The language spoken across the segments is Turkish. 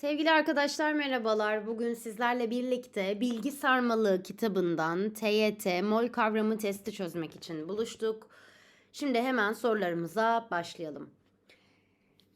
Sevgili arkadaşlar merhabalar. Bugün sizlerle birlikte Bilgi Sarmalı kitabından TYT mol kavramı testi çözmek için buluştuk. Şimdi hemen sorularımıza başlayalım.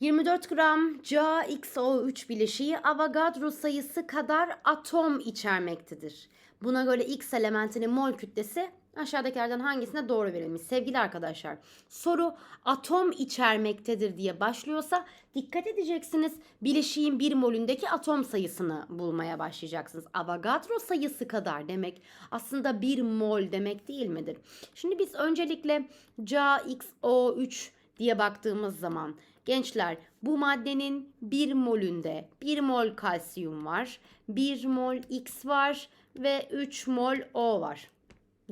24 gram CaXO3 bileşiği Avogadro sayısı kadar atom içermektedir. Buna göre X elementinin mol kütlesi aşağıdakilerden hangisine doğru verilmiş? Sevgili arkadaşlar soru atom içermektedir diye başlıyorsa dikkat edeceksiniz. Bileşiğin bir molündeki atom sayısını bulmaya başlayacaksınız. Avogadro sayısı kadar demek aslında bir mol demek değil midir? Şimdi biz öncelikle CaXO3 diye baktığımız zaman gençler bu maddenin 1 molünde 1 mol kalsiyum var, 1 mol X var ve 3 mol O var.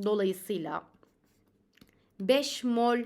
Dolayısıyla 5 mol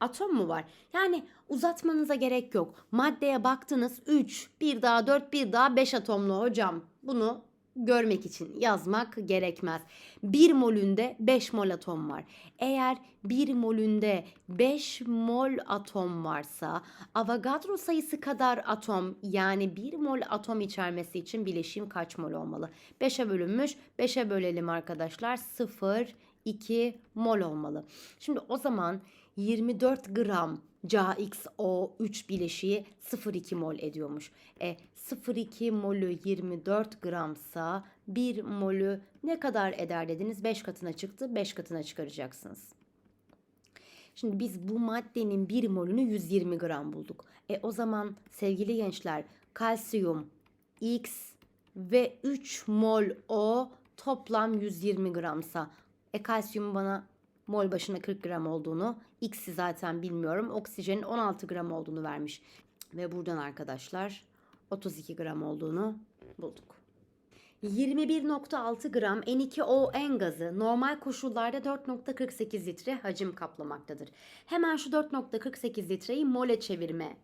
atom mu var? Yani uzatmanıza gerek yok. Maddeye baktınız 3, bir daha 4, bir daha 5 atomlu hocam. Bunu görmek için yazmak gerekmez. 1 molünde 5 mol atom var. Eğer 1 molünde 5 mol atom varsa Avogadro sayısı kadar atom yani 1 mol atom içermesi için bileşim kaç mol olmalı? 5'e bölünmüş. 5'e bölelim arkadaşlar. 0 2 mol olmalı. Şimdi o zaman 24 gram CaXO3 bileşiği 0,2 mol ediyormuş. E 0,2 molü 24 gramsa 1 molü ne kadar eder dediniz? 5 katına çıktı. 5 katına çıkaracaksınız. Şimdi biz bu maddenin 1 molünü 120 gram bulduk. E o zaman sevgili gençler kalsiyum X ve 3 mol O toplam 120 gramsa e kalsiyum bana mol başına 40 gram olduğunu, X'i zaten bilmiyorum. Oksijenin 16 gram olduğunu vermiş. Ve buradan arkadaşlar 32 gram olduğunu bulduk. 21.6 gram N2ON gazı normal koşullarda 4.48 litre hacim kaplamaktadır. Hemen şu 4.48 litreyi mole çevirme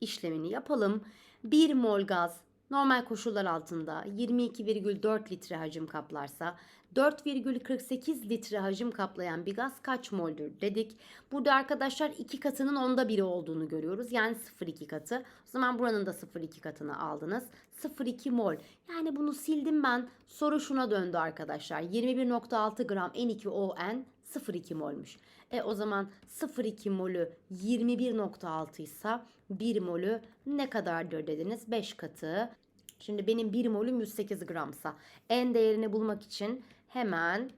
işlemini yapalım. 1 mol gaz normal koşullar altında 22,4 litre hacim kaplarsa 4,48 litre hacim kaplayan bir gaz kaç moldür dedik. Burada arkadaşlar iki katının onda biri olduğunu görüyoruz. Yani 0,2 katı. O zaman buranın da 0,2 katını aldınız. 0,2 mol. Yani bunu sildim ben. Soru şuna döndü arkadaşlar. 21.6 gram N2ON 0,2 molmuş. E o zaman 0,2 molü 21.6 ise 1 molü ne kadardır dediniz? 5 katı. Şimdi benim 1 molüm 108 gramsa en değerini bulmak için hemen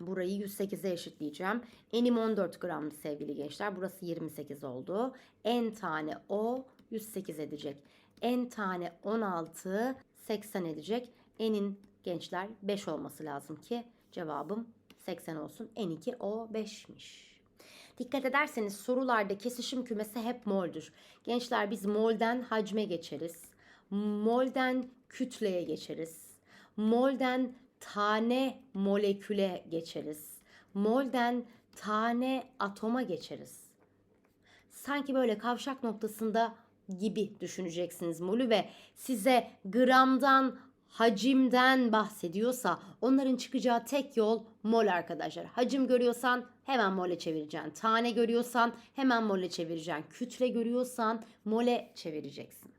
burayı 108'e eşitleyeceğim. Enim 14 gramdı sevgili gençler. Burası 28 oldu. En tane o 108 edecek. En tane 16 80 edecek. Enin gençler 5 olması lazım ki cevabım 80 olsun. En2 o 5'miş. Dikkat ederseniz sorularda kesişim kümesi hep moldür. Gençler biz molden hacme geçeriz. Molden kütleye geçeriz. Molden tane moleküle geçeriz. Molden tane atoma geçeriz. Sanki böyle kavşak noktasında gibi düşüneceksiniz molü ve size gramdan hacimden bahsediyorsa onların çıkacağı tek yol mol arkadaşlar. Hacim görüyorsan hemen mole çevireceksin. Tane görüyorsan hemen mole çevireceksin. Kütle görüyorsan mole çevireceksin.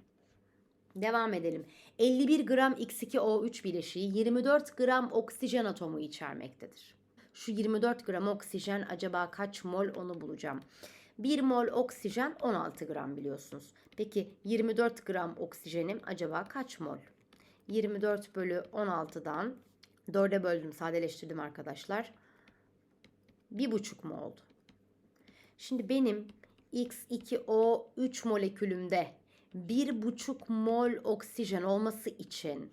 Devam edelim. 51 gram X2O3 bileşiği 24 gram oksijen atomu içermektedir. Şu 24 gram oksijen acaba kaç mol onu bulacağım. 1 mol oksijen 16 gram biliyorsunuz. Peki 24 gram oksijenim acaba kaç mol? 24 bölü 16'dan 4'e böldüm sadeleştirdim arkadaşlar. 1,5 mu oldu? Şimdi benim X2O3 molekülümde 1,5 mol oksijen olması için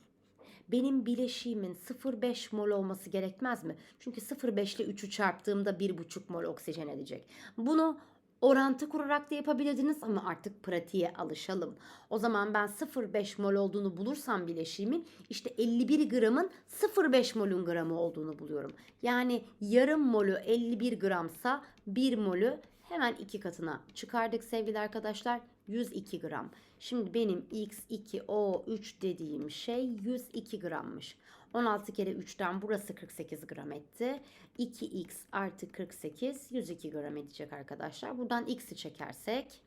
benim bileşiğimin 0,5 mol olması gerekmez mi? Çünkü 0,5 ile 3'ü çarptığımda 1,5 mol oksijen edecek. Bunu orantı kurarak da yapabilirdiniz ama artık pratiğe alışalım. O zaman ben 0,5 mol olduğunu bulursam bileşiğimin işte 51 gramın 0,5 molün gramı olduğunu buluyorum. Yani yarım molü 51 gramsa 1 molü hemen iki katına çıkardık sevgili arkadaşlar. 102 gram. Şimdi benim X2O3 dediğim şey 102 grammış. 16 kere 3'ten burası 48 gram etti. 2x artı 48 102 gram edecek arkadaşlar. Buradan x'i çekersek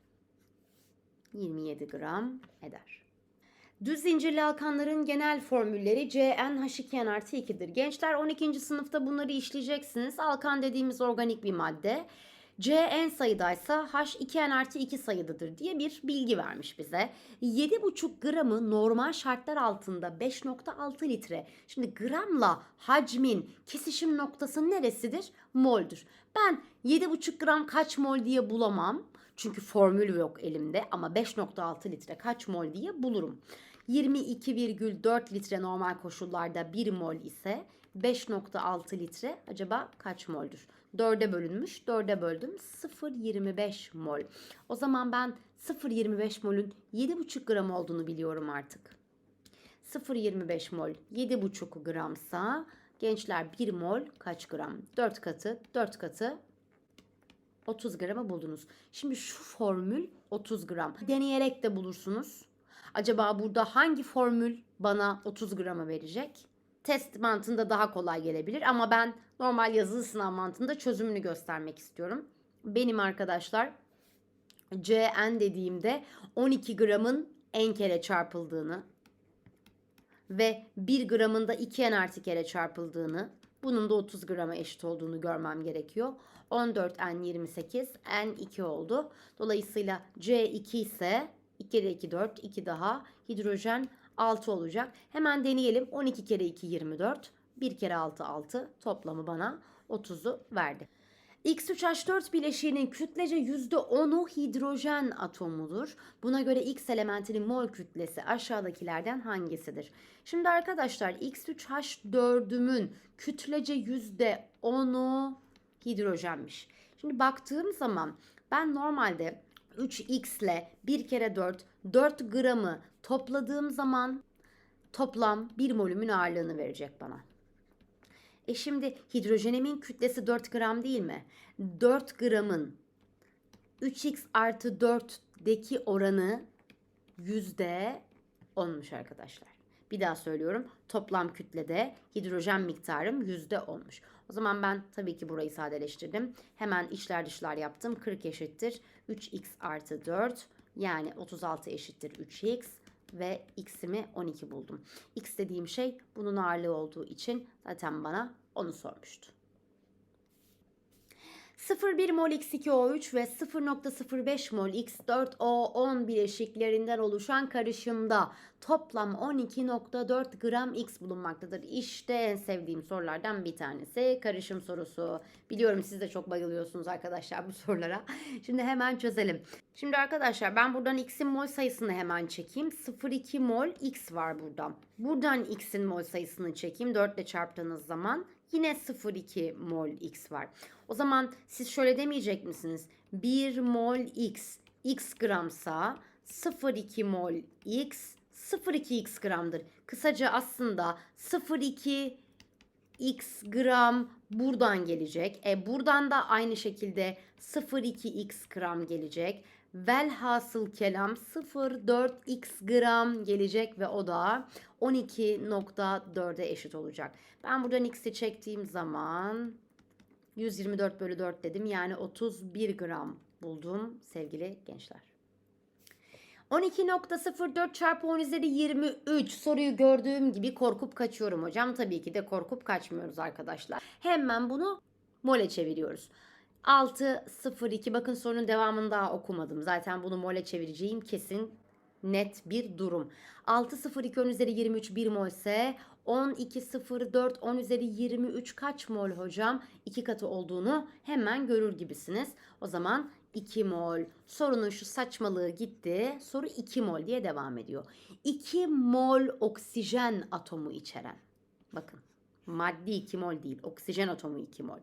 27 gram eder. Düz zincirli alkanların genel formülleri CnH2n artı 2'dir. Gençler 12. sınıfta bunları işleyeceksiniz. Alkan dediğimiz organik bir madde. Cn sayıdaysa H2n artı 2 sayıdadır diye bir bilgi vermiş bize. 7,5 gramı normal şartlar altında 5,6 litre. Şimdi gramla hacmin kesişim noktası neresidir? Mol'dür. Ben 7,5 gram kaç mol diye bulamam. Çünkü formül yok elimde ama 5,6 litre kaç mol diye bulurum. 22,4 litre normal koşullarda 1 mol ise 5,6 litre acaba kaç moldür? 4'e bölünmüş. 4'e böldüm. 0,25 mol. O zaman ben 0,25 molün 7,5 gram olduğunu biliyorum artık. 0,25 mol 7,5 gramsa gençler 1 mol kaç gram? 4 katı 4 katı 30 gramı buldunuz. Şimdi şu formül 30 gram. Deneyerek de bulursunuz. Acaba burada hangi formül bana 30 gramı verecek? Test mantığında daha kolay gelebilir ama ben normal yazılı sınav mantığında çözümünü göstermek istiyorum. Benim arkadaşlar CN dediğimde 12 gramın en kere çarpıldığını ve 1 gramın da 2 n artı kere çarpıldığını bunun da 30 grama eşit olduğunu görmem gerekiyor. 14 n 28 n 2 oldu. Dolayısıyla C2 ise 2 kere 2 4 2 daha hidrojen 6 olacak. Hemen deneyelim. 12 kere 2 24. 1 kere 6 6 toplamı bana 30'u verdi. X3H4 bileşiğinin kütlece %10'u hidrojen atomudur. Buna göre X elementinin mol kütlesi aşağıdakilerden hangisidir? Şimdi arkadaşlar X3H4'ümün kütlece %10'u hidrojenmiş. Şimdi baktığım zaman ben normalde 3x ile 1 kere 4 4 gramı topladığım zaman toplam 1 molümün ağırlığını verecek bana. E şimdi hidrojenimin kütlesi 4 gram değil mi? 4 gramın 3x artı 4'deki oranı yüzde 10'muş arkadaşlar. Bir daha söylüyorum. Toplam kütlede hidrojen miktarım yüzde 10'muş. O zaman ben tabii ki burayı sadeleştirdim. Hemen içler dışlar yaptım. 40 eşittir. 3x artı 4 yani 36 eşittir 3x ve x'imi 12 buldum. X dediğim şey bunun ağırlığı olduğu için zaten bana onu sormuştu. 0,1 mol X2O3 ve 0,05 mol X4O10 bileşiklerinden oluşan karışımda toplam 12,4 gram X bulunmaktadır. İşte en sevdiğim sorulardan bir tanesi karışım sorusu. Biliyorum siz de çok bayılıyorsunuz arkadaşlar bu sorulara. Şimdi hemen çözelim. Şimdi arkadaşlar ben buradan X'in mol sayısını hemen çekeyim. 0,2 mol X var burada. Buradan X'in mol sayısını çekeyim. 4 ile çarptığınız zaman yine 0,2 mol X var. O zaman siz şöyle demeyecek misiniz? 1 mol X X gramsa 0,2 mol X 0,2 gramdır. Kısaca aslında 0,2 x gram buradan gelecek. E buradan da aynı şekilde 0,2x gram gelecek. Velhasıl kelam 0,4x gram gelecek ve o da 12.4'e eşit olacak. Ben buradan x'i çektiğim zaman 124 bölü 4 dedim. Yani 31 gram buldum sevgili gençler. 12.04 çarpı 10 üzeri 23 soruyu gördüğüm gibi korkup kaçıyorum hocam. Tabii ki de korkup kaçmıyoruz arkadaşlar. Hemen bunu mole çeviriyoruz. 6.02 bakın sorunun devamını daha okumadım. Zaten bunu mole çevireceğim kesin net bir durum. 6.02 10 üzeri 23 1 mol ise 12.04 10 üzeri 23 kaç mol hocam? 2 katı olduğunu hemen görür gibisiniz. O zaman 2 mol. Sorunun şu saçmalığı gitti. Soru 2 mol diye devam ediyor. 2 mol oksijen atomu içeren. Bakın maddi 2 mol değil. Oksijen atomu 2 mol.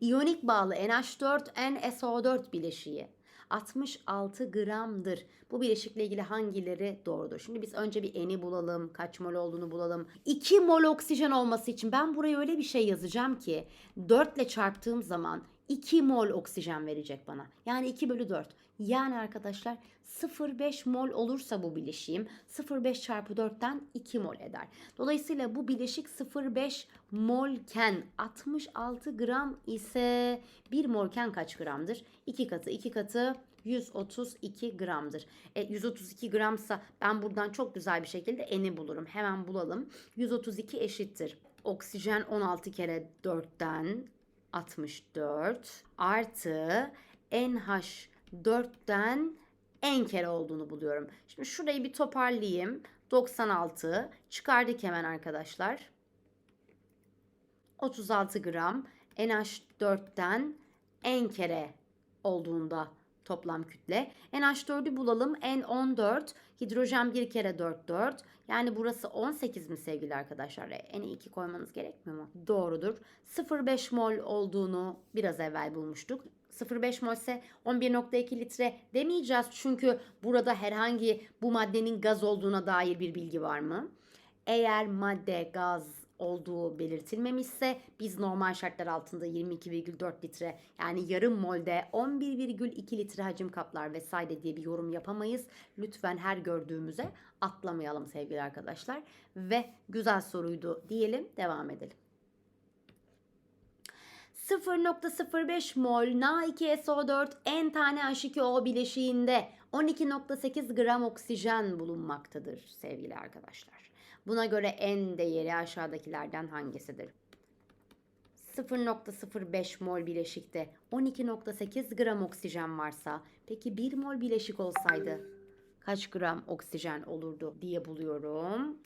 İyonik bağlı NH4 NSO4 bileşiği 66 gramdır. Bu bileşikle ilgili hangileri doğrudur? Şimdi biz önce bir eni bulalım, kaç mol olduğunu bulalım. 2 mol oksijen olması için ben buraya öyle bir şey yazacağım ki 4 ile çarptığım zaman 2 mol oksijen verecek bana. Yani 2 bölü 4. Yani arkadaşlar 0,5 mol olursa bu bileşiğim 0,5 çarpı 4'ten 2 mol eder. Dolayısıyla bu bileşik 0,5 molken 66 gram ise 1 molken kaç gramdır? 2 katı 2 katı 132 gramdır. E, 132 gramsa ben buradan çok güzel bir şekilde eni bulurum. Hemen bulalım. 132 eşittir. Oksijen 16 kere 4'ten 64 artı NH 4'ten en kere olduğunu buluyorum. Şimdi şurayı bir toparlayayım. 96 çıkardık hemen arkadaşlar. 36 gram NH4'ten en kere olduğunda toplam kütle. NH4'ü bulalım. N14, hidrojen bir kere 4 4. Yani burası 18 mi sevgili arkadaşlar? E, N'i 2 koymanız gerekmiyor mu? Doğrudur. 0,5 mol olduğunu biraz evvel bulmuştuk. 0,5 mol ise 11,2 litre demeyeceğiz. Çünkü burada herhangi bu maddenin gaz olduğuna dair bir bilgi var mı? Eğer madde gaz olduğu belirtilmemişse biz normal şartlar altında 22,4 litre yani yarım molde 11,2 litre hacim kaplar vesaire diye bir yorum yapamayız. Lütfen her gördüğümüze atlamayalım sevgili arkadaşlar. Ve güzel soruydu diyelim devam edelim. 0.05 mol Na2SO4 n tane H2O bileşiğinde 12.8 gram oksijen bulunmaktadır sevgili arkadaşlar. Buna göre n değeri aşağıdakilerden hangisidir? 0.05 mol bileşikte 12.8 gram oksijen varsa peki 1 mol bileşik olsaydı kaç gram oksijen olurdu diye buluyorum.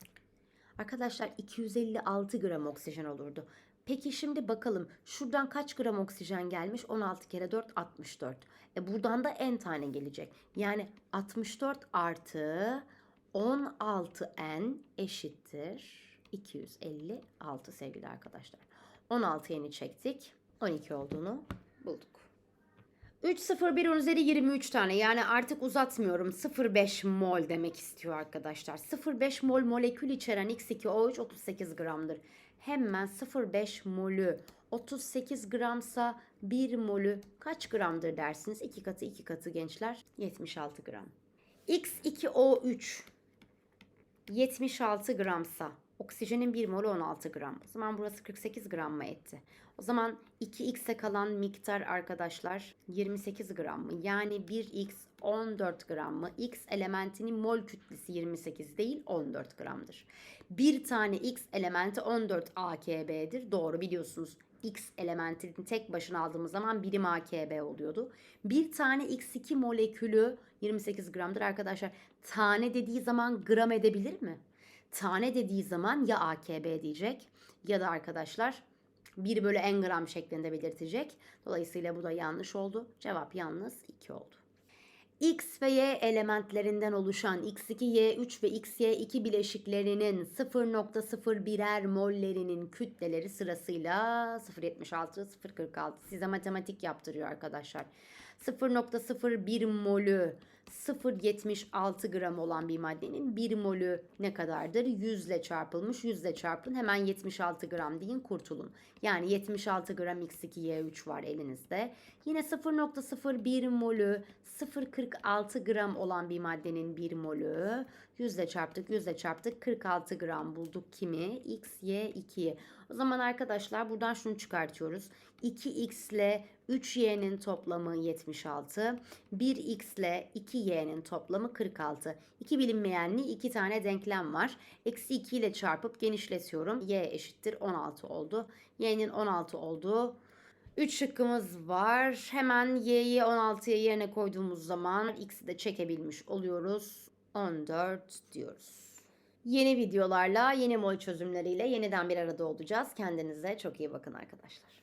Arkadaşlar 256 gram oksijen olurdu. Peki şimdi bakalım şuradan kaç gram oksijen gelmiş? 16 kere 4 64. E buradan da n tane gelecek. Yani 64 artı 16n eşittir 256 sevgili arkadaşlar. 16 yeni çektik. 12 olduğunu bulduk. 3 0 1 10 üzeri 23 tane yani artık uzatmıyorum 0,5 mol demek istiyor arkadaşlar. 0,5 mol molekül içeren X2O3 38 gramdır. Hemen 0,5 molü 38 gramsa 1 molü kaç gramdır dersiniz? 2 katı 2 katı gençler 76 gram. X2O3 76 gramsa oksijenin 1 molü 16 gram. O zaman burası 48 gram mı etti? O zaman 2x'e kalan miktar arkadaşlar 28 gram mı? Yani 1x 14 gram mı? X elementinin mol kütlesi 28 değil 14 gramdır. Bir tane x elementi 14 AKB'dir. Doğru biliyorsunuz. X elementini tek başına aldığımız zaman birim AKB oluyordu. Bir tane X2 molekülü 28 gramdır arkadaşlar. Tane dediği zaman gram edebilir mi? Tane dediği zaman ya AKB diyecek ya da arkadaşlar 1 bölü n gram şeklinde belirtecek. Dolayısıyla bu da yanlış oldu. Cevap yalnız 2 oldu. X ve Y elementlerinden oluşan X2, Y3 ve XY2 bileşiklerinin 0.01'er mollerinin kütleleri sırasıyla 0.76, 0.46 size matematik yaptırıyor arkadaşlar. 0.01 molü 0.76 gram olan bir maddenin 1 molü ne kadardır? 100 ile çarpılmış. 100 ile çarpın. Hemen 76 gram deyin kurtulun. Yani 76 gram X2Y3 var elinizde. Yine 0.01 molü 0.46 gram olan bir maddenin 1 molü 100 ile çarptık 100 ile çarptık 46 gram bulduk kimi? X, Y, 2'yi. O zaman arkadaşlar buradan şunu çıkartıyoruz. 2x ile 3y'nin toplamı 76. 1x ile 2y'nin toplamı 46. İki bilinmeyenli iki tane denklem var. Eksi 2 ile çarpıp genişletiyorum. y eşittir 16 oldu. y'nin 16 olduğu 3 şıkkımız var. Hemen y'yi 16'ya yerine koyduğumuz zaman x'i de çekebilmiş oluyoruz. 14 diyoruz. Yeni videolarla, yeni mol çözümleriyle yeniden bir arada olacağız. Kendinize çok iyi bakın arkadaşlar.